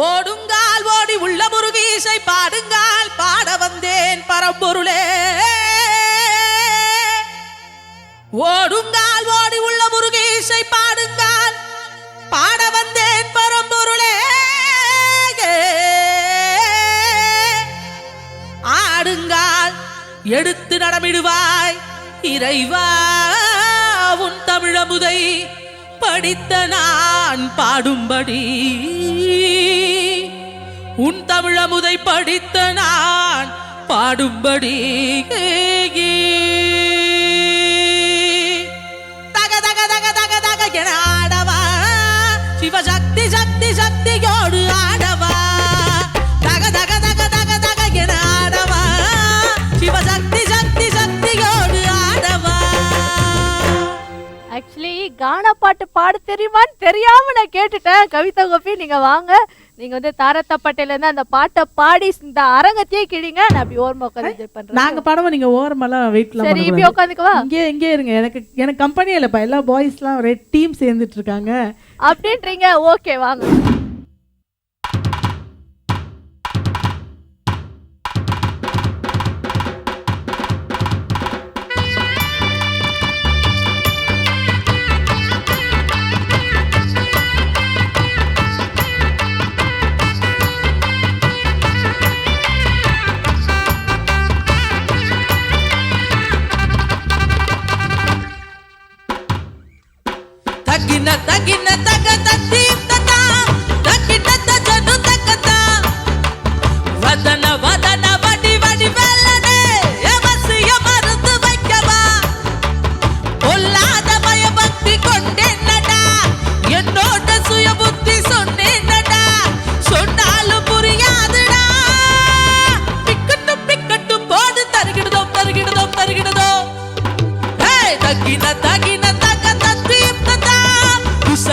ஓடுங்கால் ஓடி உள்ள முருகீசை பாடுங்கால் பாட வந்தேன் பரம்பொருளே. ஓடுங்கால் ஓடி உள்ள முருகீசை பாடுங்கால் பாட வந்தேன் பரம்பொருளே. ஆடுங்கால் எடுத்து நடமிடுவாய் இறைவா உன் தமிழமுதை படித்த நான் பாடும்படி. தமிழமுதை படித்த நான் பாடும்படி கானா பாட்டு பாட தெரியுமான்னு தெரியாம நான் கேட்டுட்டேன். கவிதா கோபி நீங்க வாங்க. நீங்க வந்து தாரத்தப்பட்டையில இருந்து அந்த பாட்டை பாடி இந்த அரங்கத்தையே கிழிங்க. நான் அப்படி ஓரமா உட்காந்து பண்றேன். நாங்க படமா நீங்க ஓரமெல்லாம் வெயிட்லாம் சரி இப்படி உட்காந்துக்கவா? இங்கே இங்கே இருங்க. எனக்கு எனக்கு கம்பெனி இல்லப்பா. எல்லா பாய்ஸ்லாம் ரெட் டீம் சேர்ந்துட்டு இருக்காங்க. அப்படின்றீங்க. ஓகே வாங்க. போடு தருகிடுதோ தருகிடுதோ தருகிடுதோ ஏய், தகின தகின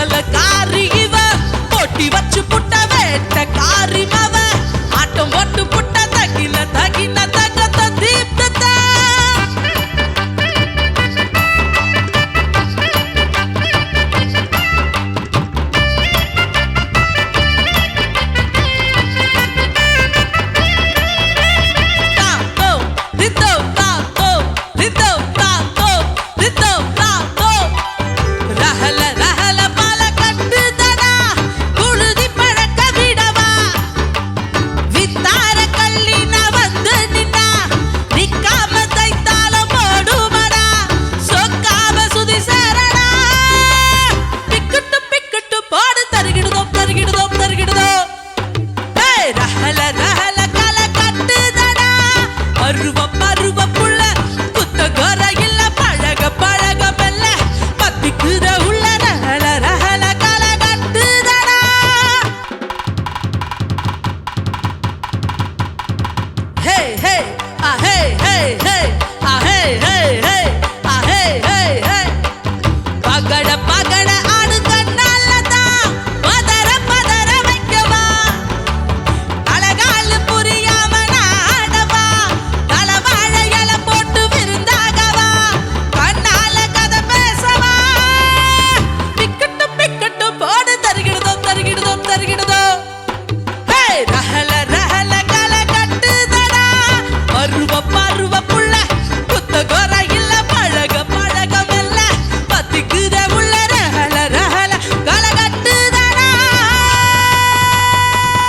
குசல காரி இவ போட்டி வச்சு புட்ட வேட்டக்கா hey, ah hey, hey, hey, ah hey, hey, hey, ah hey, hey, hey. Pakoda Pakoda ஆடுங்க நல்லதா? பதற பதற வைக்கவா? அழகால் புரியாம நாடவா தலைவாழ இல போட்டு விருந்தாகவா? கண்ணால கதை பேசவா? பிக்கட்டும் பிக்கட்டும் போடு தருகிடுதோ தருகிடுதோ தருகிடுதோ ஹே ரஹல popular.